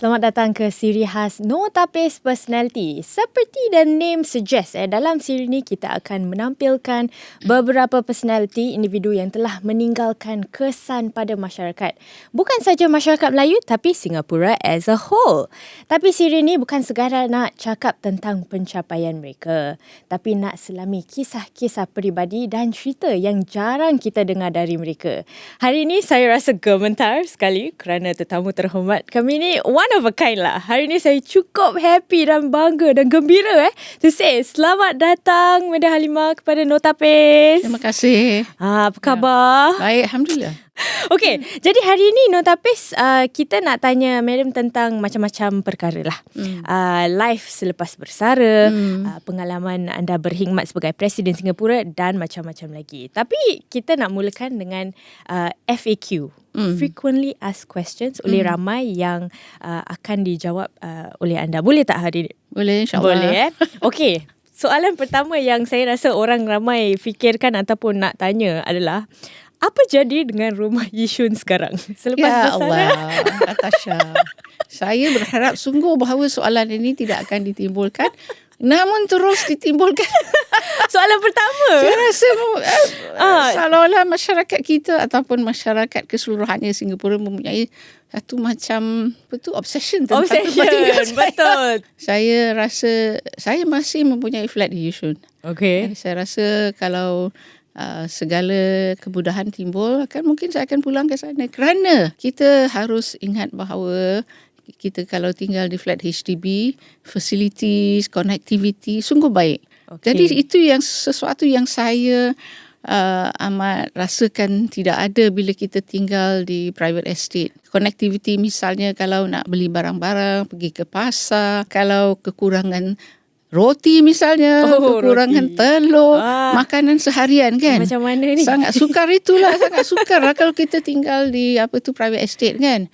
Selamat datang ke siri khas No Tapis Personality. Seperti dan name suggest, eh, dalam siri ini kita akan menampilkan beberapa personality individu yang telah meninggalkan kesan pada masyarakat. Bukan saja masyarakat Melayu tapi Singapura as a whole. Tapi siri ini bukan sekadar nak cakap tentang pencapaian mereka. Tapi nak selami kisah-kisah peribadi dan cerita yang jarang kita dengar dari mereka. Hari ini saya rasa gemetar sekali kerana tetamu terhormat kami ni one of a kind lah. Hari ni saya cukup happy dan bangga dan gembira eh. To say, selamat datang Meda Halimah kepada Notapis. Terima kasih. Ah, apa khabar? Baik, Alhamdulillah. Okey, jadi hari ni Notapis uh, kita nak tanya Madam tentang macam-macam perkara lah. Hmm. Uh, life selepas bersara, Hmm. uh, pengalaman anda berkhidmat sebagai Presiden Singapura dan macam-macam lagi. Tapi kita nak mulakan dengan uh, FAQ. Hmm. Frequently asked questions oleh ramai yang uh, akan dijawab uh, oleh anda. Boleh tak hari ni? Boleh, insyaAllah. Boleh eh. Okey. Soalan pertama yang saya rasa orang ramai fikirkan ataupun nak tanya adalah apa jadi dengan rumah Yishun sekarang? Selepas Ya bersara. Allah, Natasha. Saya berharap sungguh bahawa soalan ini tidak akan ditimbulkan. Namun terus ditimbulkan. Soalan pertama. Saya rasa uh, Ah. seolah-olah masyarakat kita ataupun masyarakat keseluruhannya Singapura mempunyai satu macam apa tu obsession tentang tempat tinggal Obsession. saya. Betul. Saya rasa saya masih mempunyai flat di Yishun. Okey. Saya rasa kalau uh, segala kemudahan timbul akan mungkin saya akan pulang ke sana kerana kita harus ingat bahawa kita kalau tinggal di flat HDB facilities connectivity sungguh baik. Okey. Jadi itu yang sesuatu yang saya uh, amat rasakan tidak ada bila kita tinggal di private estate. Connectivity misalnya kalau nak beli barang-barang, pergi ke pasar, kalau kekurangan roti misalnya, Oh, kekurangan roti. telur, Ah. makanan seharian kan. Macam mana ni? Sangat sukar itulah, sangat sukar lah kalau kita tinggal di apa tu private estate kan.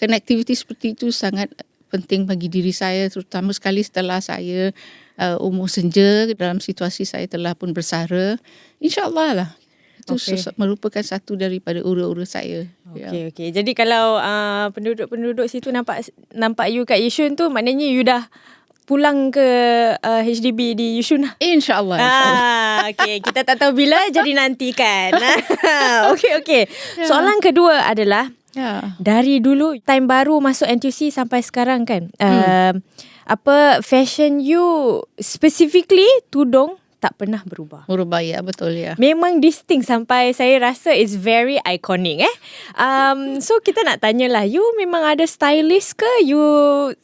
Connectivity seperti itu sangat penting bagi diri saya terutama sekali setelah saya uh, umur senja dalam situasi saya telah pun bersara. InsyaAllah lah. Itu Okey. okay. merupakan satu daripada ura-ura saya. Ya. Okey okey. Jadi kalau uh, penduduk-penduduk situ nampak nampak you kat Yishun tu maknanya you dah pulang ke uh, HDB di Yishun lah. InsyaAllah. insyaAllah. Ah, okay. Kita tak tahu bila jadi nanti kan. okey okey. Ya. Soalan kedua adalah Ya. dari dulu time baru masuk NTUC sampai sekarang kan. Hmm. Uh, apa fashion you specifically tudung tak pernah berubah. Merubah ya, betul ya. Memang distinct sampai saya rasa it's very iconic eh. Um, so kita nak tanyalah, you memang ada stylist ke? You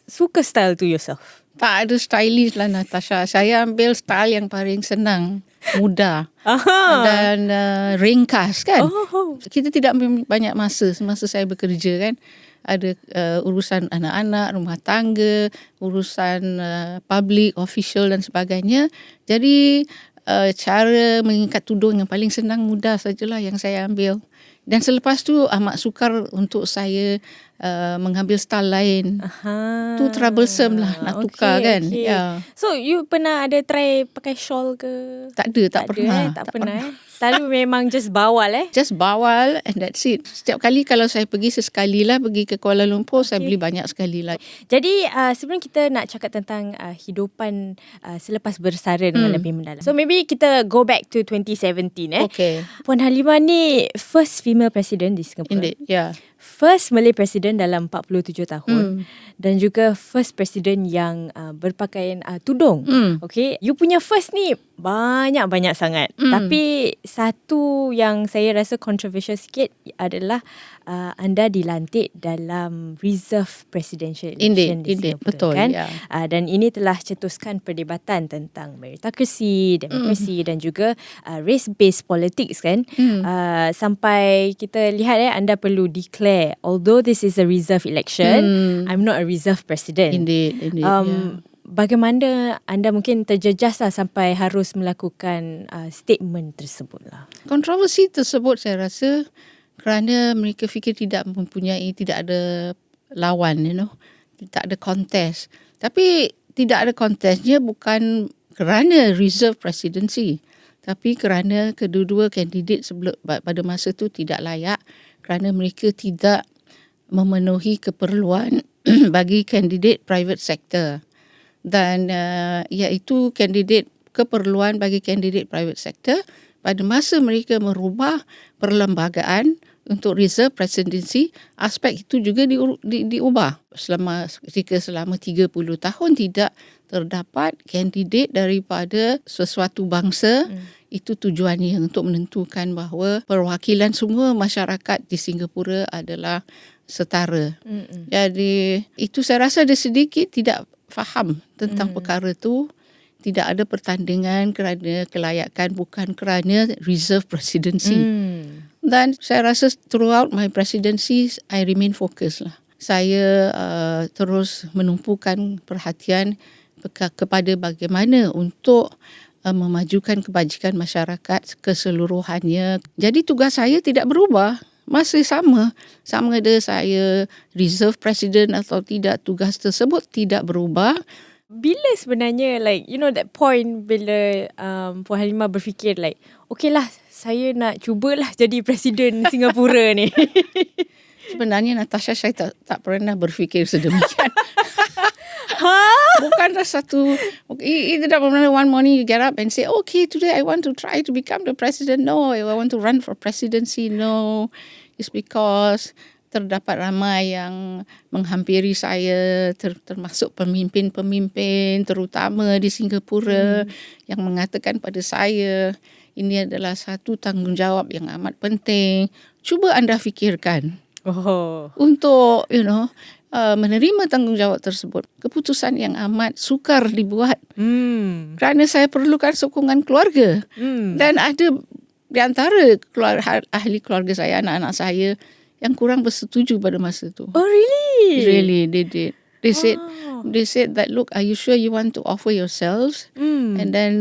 suka style to yourself? Tak ada stylish lah Natasha. Saya ambil style yang paling senang, mudah Aha. dan uh, ringkas kan. Oh. Kita tidak banyak masa semasa saya bekerja kan. Ada uh, urusan anak-anak, rumah tangga, urusan uh, public, official dan sebagainya. Jadi uh, cara mengikat tudung yang paling senang mudah sajalah yang saya ambil. Dan selepas tu amat sukar untuk saya uh, mengambil style lain. Aha. Tu troublesome lah nak tukar kan. okay. Ya. So you pernah ada try pakai shawl ke? Tak ada, tak, ada, pernah. eh? Tak, pernah, eh? Selalu memang just bawal eh? Just bawal and that's it. Setiap kali kalau saya pergi sesekali lah, pergi ke Kuala Lumpur, okay. saya beli banyak sekali lah. Jadi uh, sebelum kita nak cakap tentang uh, hidupan uh, selepas bersara dengan Hmm. lebih mendalam. So maybe kita go back to 2017 eh. Okay. Puan Halimah ni first female president di Singapura. Indeed, yeah. First Malay president dalam 47 tahun Hmm. dan juga first president yang uh, berpakaian uh, tudung. Hmm. Okay, you punya first ni banyak-banyak sangat. Hmm. Tapi satu yang saya rasa controversial sikit adalah uh, anda dilantik dalam reserve presidential election Indeed, di indeed. Singapura Betul, kan. ya. Uh, dan ini telah cetuskan perdebatan tentang meritokrasi, demokrasi dan juga uh, race-based politics kan. Hmm. Uh, sampai kita lihat eh anda perlu declare although this is a reserve election, Hmm. I'm not a reserve president. Indeed, indeed. Um, yeah. Bagaimana anda mungkin terjejas lah sampai harus melakukan uh, statement tersebut lah. Kontroversi tersebut saya rasa kerana mereka fikir tidak mempunyai, tidak ada lawan, you know. Tidak ada contest. Tapi tidak ada contestnya bukan kerana reserve presidency. Tapi kerana kedua-dua kandidat sebelum pada masa itu tidak layak kerana mereka tidak memenuhi keperluan bagi kandidat private sector. Dan uh, iaitu kandidat keperluan bagi kandidat private sector pada masa mereka merubah perlembagaan untuk reserve presidency aspek itu juga di, di, diubah selama ketika selama 30 tahun tidak terdapat kandidat daripada sesuatu bangsa hmm. itu tujuannya untuk menentukan bahawa perwakilan semua masyarakat di Singapura adalah setara. Hmm. Jadi itu saya rasa ada sedikit tidak faham tentang hmm. perkara itu tidak ada pertandingan kerana kelayakan bukan kerana reserve presidency. Hmm. Dan saya rasa throughout my presidency, I remain focus lah. Saya uh, terus menumpukan perhatian kepada bagaimana untuk uh, memajukan kebajikan masyarakat keseluruhannya. Jadi tugas saya tidak berubah. Masih sama. Sama ada saya reserve president atau tidak, tugas tersebut tidak berubah bila sebenarnya like you know that point bila um, Puan Halimah berfikir like okay lah saya nak cubalah jadi presiden Singapura ni. Sebenarnya Natasha saya tak, tak pernah berfikir sedemikian. ha? Bukanlah satu Itu tak pernah one morning you get up and say okay today I want to try to become the president. No, I want to run for presidency. No, it's because terdapat ramai yang menghampiri saya ter, termasuk pemimpin-pemimpin terutama di Singapura hmm. yang mengatakan pada saya ini adalah satu tanggungjawab yang amat penting cuba anda fikirkan oh. untuk you know uh, menerima tanggungjawab tersebut keputusan yang amat sukar dibuat hmm. kerana saya perlukan sokongan keluarga hmm. dan ada di antara keluarga, ahli keluarga saya anak-anak saya yang kurang bersetuju pada masa tu. Oh really? Really, they did. They said oh. they said that look, are you sure you want to offer yourselves? Mm. And then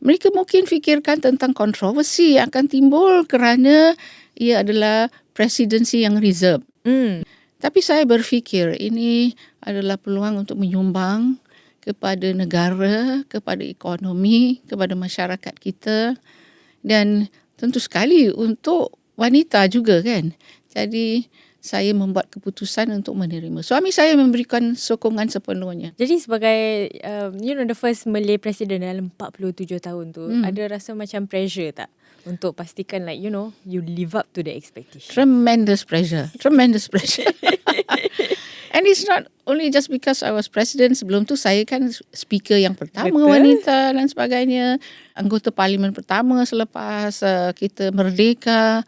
mereka mungkin fikirkan tentang kontroversi yang akan timbul kerana ia adalah presidensi yang reserve. Mm. Tapi saya berfikir ini adalah peluang untuk menyumbang kepada negara, kepada ekonomi, kepada masyarakat kita dan tentu sekali untuk wanita juga kan. Jadi saya membuat keputusan untuk menerima. Suami saya memberikan sokongan sepenuhnya. Jadi sebagai um, you know the first Malay president dalam 47 tahun tu, hmm. ada rasa macam pressure tak untuk pastikan like you know you live up to the expectation. Tremendous pressure. Tremendous pressure. And it's not only just because I was president sebelum tu saya kan speaker yang pertama Betul. wanita dan sebagainya, anggota parlimen pertama selepas uh, kita merdeka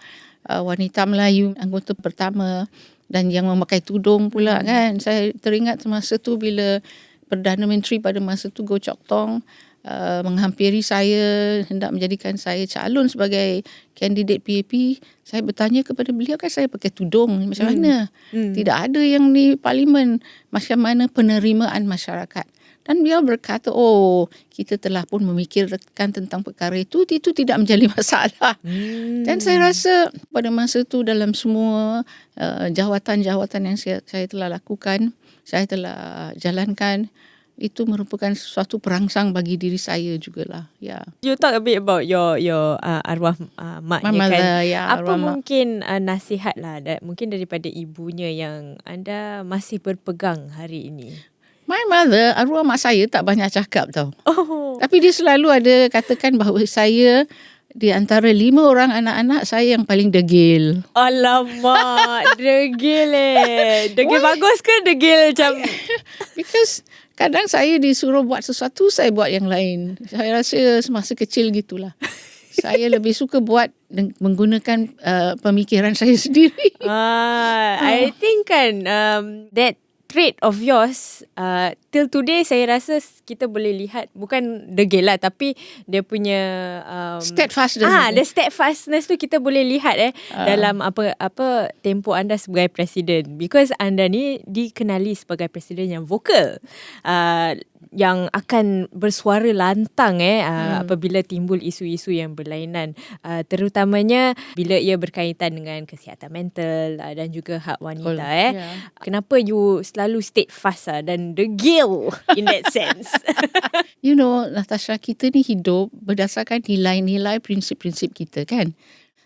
uh, wanita Melayu anggota pertama dan yang memakai tudung pula hmm. kan saya teringat semasa tu bila Perdana Menteri pada masa tu Goh Chok Tong uh, menghampiri saya hendak menjadikan saya calon sebagai kandidat PAP saya bertanya kepada beliau kan saya pakai tudung macam hmm. mana hmm. tidak ada yang di parlimen macam mana penerimaan masyarakat dan beliau berkata, oh kita telah pun memikirkan tentang perkara itu, itu tidak menjadi masalah. Hmm. Dan saya rasa pada masa itu dalam semua uh, jawatan-jawatan yang saya, saya telah lakukan, saya telah jalankan, itu merupakan suatu perangsang bagi diri saya jugalah. Ya. Yeah. You talk a bit about your your uh, arwah uh, mak kan. Mother, ya, Apa mungkin uh, nasihat lah mungkin daripada ibunya yang anda masih berpegang hari ini? My mother, arwah mak saya tak banyak cakap tau. Oh. Tapi dia selalu ada katakan bahawa saya di antara lima orang anak-anak saya yang paling degil. Alamak, degil eh. Degil Why? bagus ke degil macam? Because kadang saya disuruh buat sesuatu, saya buat yang lain. Saya rasa semasa kecil gitulah. saya lebih suka buat menggunakan uh, pemikiran saya sendiri. Ah, oh. I think kan um, that trait of yours uh, till today saya rasa kita boleh lihat bukan degil lah tapi dia punya um, steadfastness ah the steadfastness tu kita boleh lihat eh uh. dalam apa apa tempo anda sebagai presiden. Because anda ni dikenali sebagai presiden yang vokal. Uh, yang akan bersuara lantang eh uh, apabila timbul isu-isu yang berlainan. Uh, terutamanya bila ia berkaitan dengan kesihatan mental uh, dan juga hak wanita oh, eh. Yeah. kenapa you selalu steadfast uh, dan degil in that sense? You know Natasha kita ni hidup berdasarkan nilai-nilai prinsip-prinsip kita kan?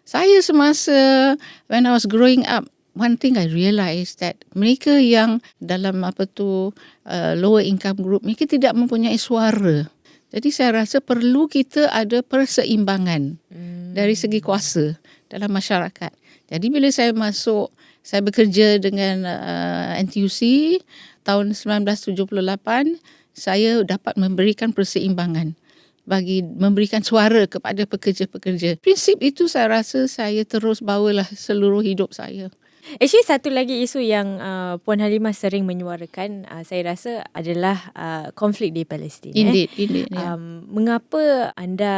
Saya semasa when I was growing up one thing I realise that mereka yang dalam apa tu uh, lower income group mereka tidak mempunyai suara. Jadi saya rasa perlu kita ada perseimbangan hmm. dari segi kuasa dalam masyarakat. Jadi bila saya masuk saya bekerja dengan uh, NTUC tahun 1978 saya dapat memberikan perseimbangan bagi memberikan suara kepada pekerja-pekerja. Prinsip itu saya rasa saya terus bawalah seluruh hidup saya. Actually satu lagi isu yang uh, Puan Halimah sering menyuarakan uh, saya rasa adalah uh, konflik di Palestin. Indeed, eh. indeed. Yeah. Um, mengapa anda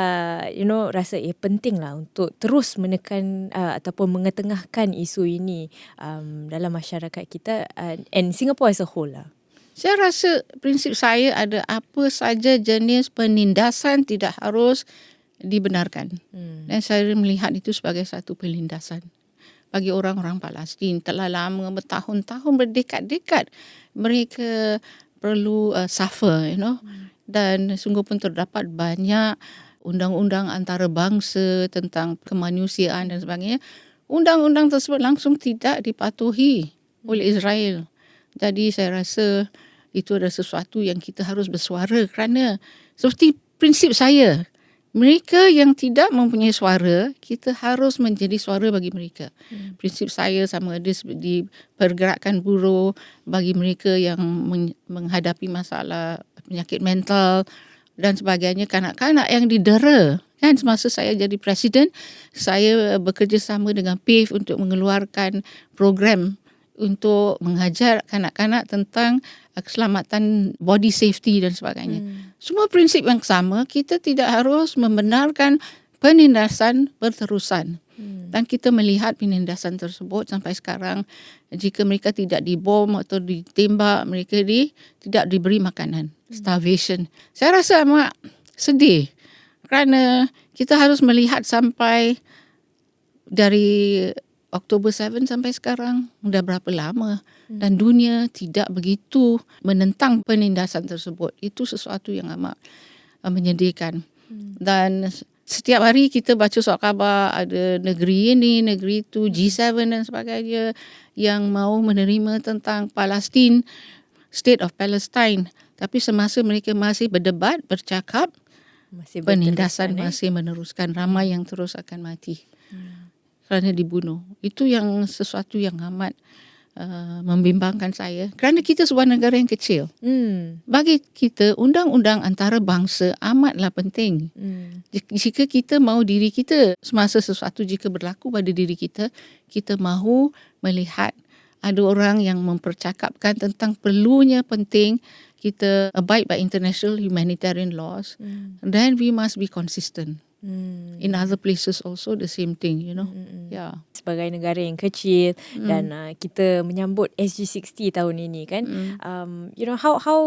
you know rasa ia penting lah untuk terus menekan uh, ataupun mengetengahkan isu ini um, dalam masyarakat kita uh, and Singapore as a whole lah. Saya rasa prinsip saya ada apa saja jenis penindasan tidak harus dibenarkan. Hmm. Dan saya melihat itu sebagai satu penindasan bagi orang-orang Palestin. Telah lama bertahun-tahun berdekad-dekad mereka perlu uh, suffer you know. Hmm. dan sungguh pun terdapat banyak undang-undang antarabangsa tentang kemanusiaan dan sebagainya. Undang-undang tersebut langsung tidak dipatuhi oleh Israel. Jadi saya rasa itu adalah sesuatu yang kita harus bersuara kerana seperti prinsip saya mereka yang tidak mempunyai suara kita harus menjadi suara bagi mereka. Hmm. prinsip saya sama ada di pergerakan buruh bagi mereka yang menghadapi masalah penyakit mental dan sebagainya. Kanak-kanak yang didera kan? Semasa saya jadi presiden saya bekerjasama dengan PAVE untuk mengeluarkan program untuk mengajar kanak-kanak tentang uh, keselamatan body safety dan sebagainya. Hmm. Semua prinsip yang sama, kita tidak harus membenarkan penindasan berterusan. Hmm. Dan kita melihat penindasan tersebut sampai sekarang jika mereka tidak dibom atau ditembak, mereka di tidak diberi makanan, hmm. starvation. Saya rasa amat sedih kerana kita harus melihat sampai dari Oktober 7 sampai sekarang dah berapa lama? Hmm. dan dunia tidak begitu menentang penindasan tersebut. Itu sesuatu yang amat uh, menyedihkan. Hmm. dan setiap hari kita baca surat khabar ada negeri ini negeri itu G7 dan sebagainya yang mau menerima tentang Palestin state of Palestine. Tapi semasa mereka masih berdebat bercakap masih penindasan eh? masih meneruskan ramai yang terus akan mati. Hmm kerana dibunuh. Itu yang sesuatu yang amat uh, membimbangkan saya. Kerana kita sebuah negara yang kecil. Hmm. Bagi kita, undang-undang antarabangsa amatlah penting. Hmm. Jika kita mahu diri kita, semasa sesuatu jika berlaku pada diri kita, kita mahu melihat ada orang yang mempercakapkan tentang perlunya penting kita abide by international humanitarian laws, hmm. then we must be consistent. Hmm. In other places also the same thing, you know. Hmm. Yeah. Sebagai negara yang kecil hmm. dan uh, kita menyambut SG60 tahun ini kan. Hmm. Um, you know how how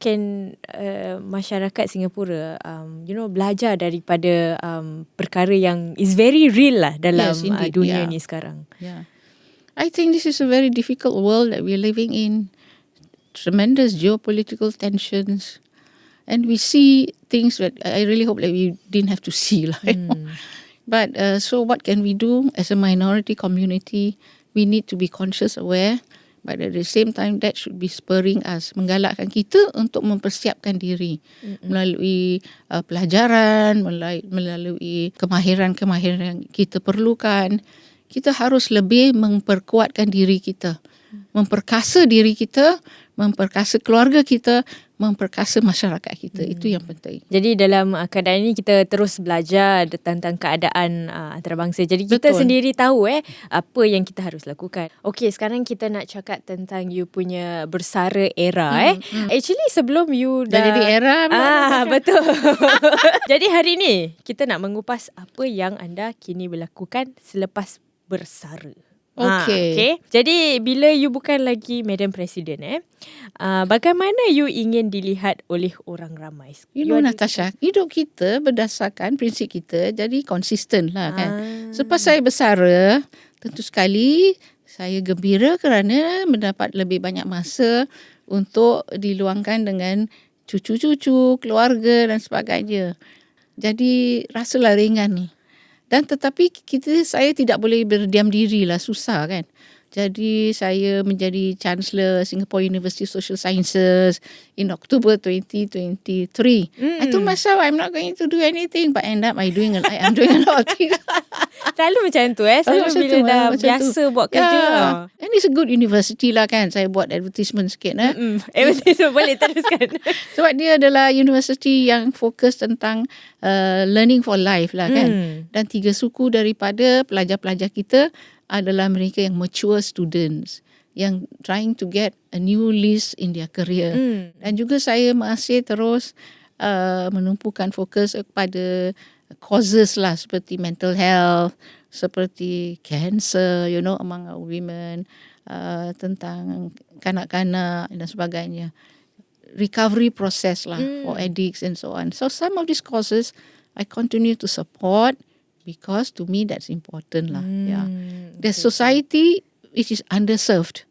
can uh, masyarakat Singapura um, you know belajar daripada um, perkara yang is very real lah dalam yes, uh, dunia yeah. ni sekarang. Yeah. I think this is a very difficult world that we're living in. Tremendous geopolitical tensions and we see things that I really hope that we didn't have to see lah. Mm. But uh, so what can we do as a minority community? We need to be conscious, aware, but at the same time that should be spurring us, menggalakkan kita untuk mempersiapkan diri Mm-mm. melalui uh, pelajaran, melalui, melalui kemahiran-kemahiran yang kita perlukan. Kita harus lebih memperkuatkan diri kita, mm. memperkasa diri kita, memperkasa keluarga kita, memperkasa masyarakat kita. Hmm. Itu yang penting. Jadi dalam uh, keadaan ini kita terus belajar tentang keadaan uh, antarabangsa. Jadi kita Betul. sendiri tahu eh apa yang kita harus lakukan. Okey, sekarang kita nak cakap tentang you punya bersara era hmm. eh. Hmm. Actually sebelum you dah, dah jadi era ah betul. jadi hari ini kita nak mengupas apa yang anda kini berlakukan selepas bersara. Okay. Ha, okay. Jadi bila you bukan lagi Madam President eh, uh, bagaimana you ingin dilihat oleh orang ramai? You, you know Natasha, hidup kita berdasarkan prinsip kita jadi konsisten lah kan. Ah. Selepas saya bersara, tentu sekali saya gembira kerana mendapat lebih banyak masa untuk diluangkan dengan cucu-cucu, keluarga dan sebagainya. Jadi rasalah ringan ni. Dan tetapi kita saya tidak boleh berdiam diri lah susah kan. Jadi saya menjadi Chancellor Singapore University of Social Sciences in October 2023. I told myself I'm not going to do anything but end up I doing a, I'm doing a lot of things. Selalu macam tu eh. Selalu macam bila tu, dah macam tu. biasa buat kerja. Yeah. And it's a good university lah kan. Saya buat advertisement sikit eh. Eh betul boleh teruskan. Sebab dia adalah universiti yang fokus tentang uh, learning for life lah kan. Hmm. Dan tiga suku daripada pelajar-pelajar kita adalah mereka yang mature students yang trying to get a new lease in their career. Hmm. Dan juga saya masih terus uh, menumpukan fokus kepada causes lah seperti mental health, seperti cancer, you know, among women, uh, tentang kanak-kanak dan sebagainya. Recovery process lah Hmm. for addicts and so on. So some of these causes I continue to support because to me that's important lah. Yeah. Hmm. The society which is underserved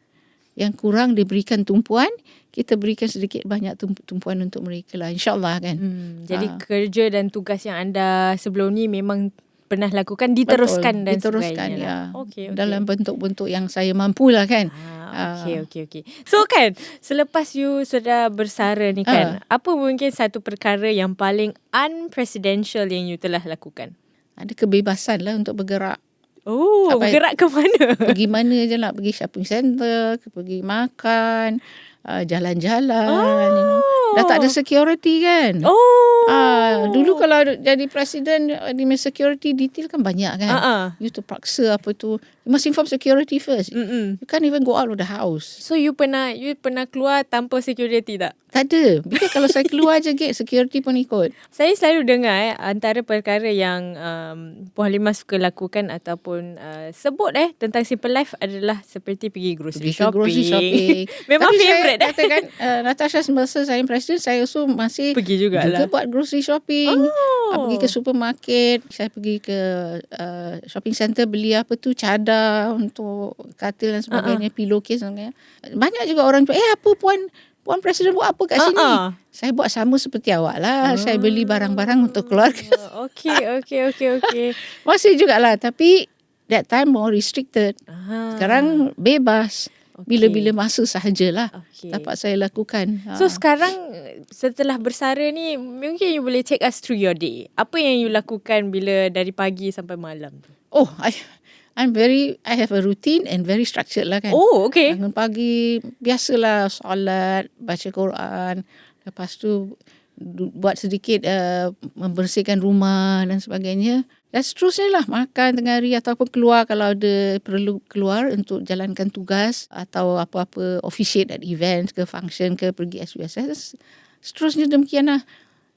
yang kurang diberikan tumpuan kita berikan sedikit banyak tump- tumpuan untuk mereka lah insyaallah kan Hmm, jadi Ah. kerja dan tugas yang anda sebelum ni memang pernah lakukan diteruskan Betul, dan diteruskan sebagainya ya lah. Okey, okey. dalam bentuk-bentuk yang saya mampu lah kan Ah, okey okey okey. So kan selepas you sudah bersara ni kan, apa mungkin satu perkara yang paling unpresidential yang you telah lakukan? ada kebebasan lah untuk bergerak Oh, Tak payah- bergerak ke mana? pergi mana je nak pergi shopping center pergi makan uh, jalan-jalan you know. Dah tak ada security kan Oh. Ah, dulu kalau jadi presiden uh, di security detail kan banyak kan. Ah. You terpaksa apa tu. You must inform security first. Mm-mm. You can't even go out of the house. So you pernah you pernah keluar tanpa security tak? Tak ada. Because kalau saya keluar je gate, security pun ikut. Saya selalu dengar eh antara perkara yang um, Puan Halimah suka lakukan ataupun uh, sebut eh tentang simple life adalah seperti pergi grocery Pergi shopping. grocery shopping. Memang Tapi favourite saya eh. katakan, uh, Natasha semasa saya presiden, saya also masih Pergi jugalah. juga buat grocery shopping. Oh. Ah, Pergi ke supermarket. Saya pergi ke uh, shopping center beli apa tu cadar untuk katil dan sebagainya, uh-uh. pillowcase dan sebagainya. Banyak juga orang tu, eh apa puan Puan Presiden buat apa kat sini? Uh-uh. Saya buat sama seperti awak lah. Saya beli barang-barang untuk keluarga. Oh, okay, okay, okay, okay. Masih jugalah. Tapi that time more restricted. Ah, Sekarang bebas. Okay. Bila-bila masa sahajalah Okay. dapat saya lakukan. So Ah. sekarang setelah bersara ni mungkin you boleh take us through your day. Apa yang you lakukan bila dari pagi sampai malam tu? Oh, I, I'm very, I have a routine and very structured lah kan. Oh, okay. Bangun pagi, biasalah solat, baca Quran. Lepas tu buat sedikit uh, membersihkan rumah dan sebagainya. Dan seterusnya lah makan tengah hari ataupun keluar kalau ada perlu keluar untuk jalankan tugas atau apa-apa officiate at events ke function ke pergi SUSS. Seterusnya demikian lah.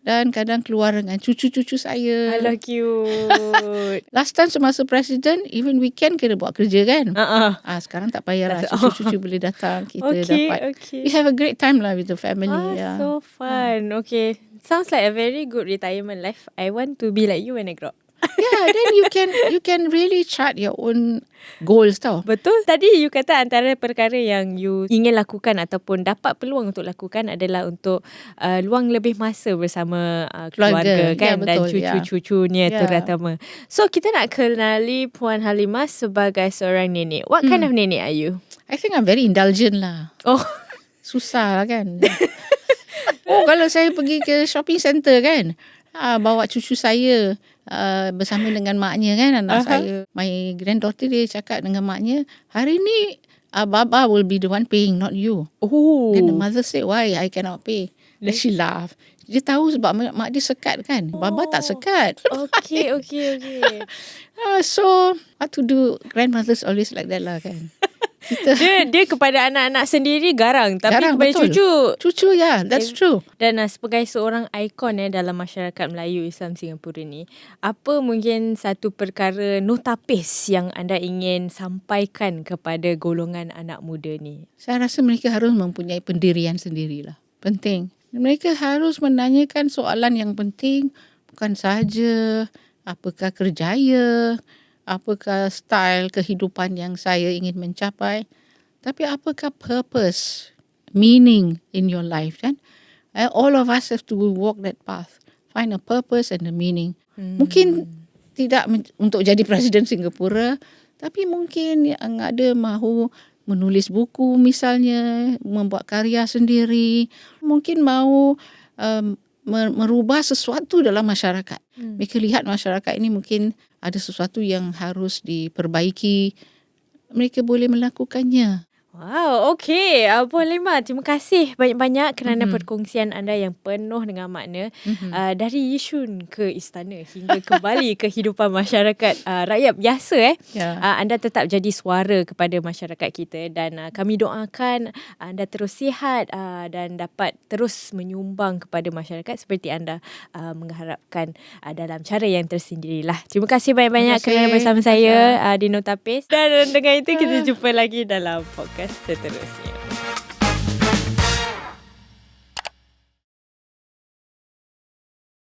Dan kadang keluar dengan cucu-cucu saya. Alah cute. Last time semasa presiden, even weekend kena buat kerja kan. uh-uh. Ah sekarang tak payah lah Tak- cucu-cucu boleh datang kita Okay, dapat. okay. We have a great time lah with the family. Ah, yeah. so fun. Okay. Sounds like a very good retirement life. I want to be like you when I grow up. Yeah, then you can you can really chart your own goals tau. Betul. Tadi you kata antara perkara yang you ingin lakukan ataupun dapat peluang untuk lakukan adalah untuk uh, luang lebih masa bersama uh, keluarga, Keluarga. kan dan betul, ya. cucu-cucunya Ya. terutama. So kita nak kenali Puan Halimah sebagai seorang nenek. What kind of nenek are you? I think I'm very indulgent lah. Oh, Susah lah kan. oh kalau saya pergi ke shopping center kan, ah, bawa cucu saya uh, bersama dengan maknya kan anak Aha. saya. My granddaughter dia cakap dengan maknya, hari ni uh, Baba will be the one paying, not you. oh. Then the mother said, why I cannot pay? Then she laugh. Dia tahu sebab mak, mak dia sekat kan. Baba tak sekat. Okay, okay, okay. Ah, so, what to do? Grandmothers always like that lah kan. Kita, dia dia kepada anak-anak sendiri garang tapi Garang, kepada betul. cucu cucu ya, yeah, that's true. Dan uh, sebagai seorang ikon eh dalam masyarakat Melayu Islam Singapura ni, apa mungkin satu perkara notapis yang anda ingin sampaikan kepada golongan anak muda ni? Saya rasa mereka harus mempunyai pendirian sendirilah. Penting. Mereka harus menanyakan soalan yang penting. Bukan sahaja apakah kerjaya, apakah style kehidupan yang saya ingin mencapai. Tapi apakah purpose, meaning in your life kan? Eh, all of us have to walk that path. Find a purpose and a meaning. Hmm. Mungkin tidak untuk jadi presiden Singapura, Tapi mungkin yang ada mahu menulis buku misalnya, membuat karya sendiri, mungkin mahu um, merubah sesuatu dalam masyarakat. Hmm. Mereka lihat masyarakat ini mungkin ada sesuatu yang harus diperbaiki. Mereka boleh melakukannya. Wow, okey. Uh, Puan Lima, terima kasih banyak-banyak kerana mm-hmm. perkongsian anda yang penuh dengan makna mm-hmm. uh, dari Yishun ke istana hingga kembali kehidupan masyarakat uh, rakyat biasa eh. Yeah. Uh, anda tetap jadi suara kepada masyarakat kita dan uh, kami doakan anda terus sihat uh, dan dapat terus menyumbang kepada masyarakat seperti anda uh, mengharapkan uh, dalam cara yang tersendirilah. Terima kasih banyak-banyak kerana bersama saya uh, di Notapis dan dengan itu kita jumpa lagi dalam podcast etcétera, etcétera.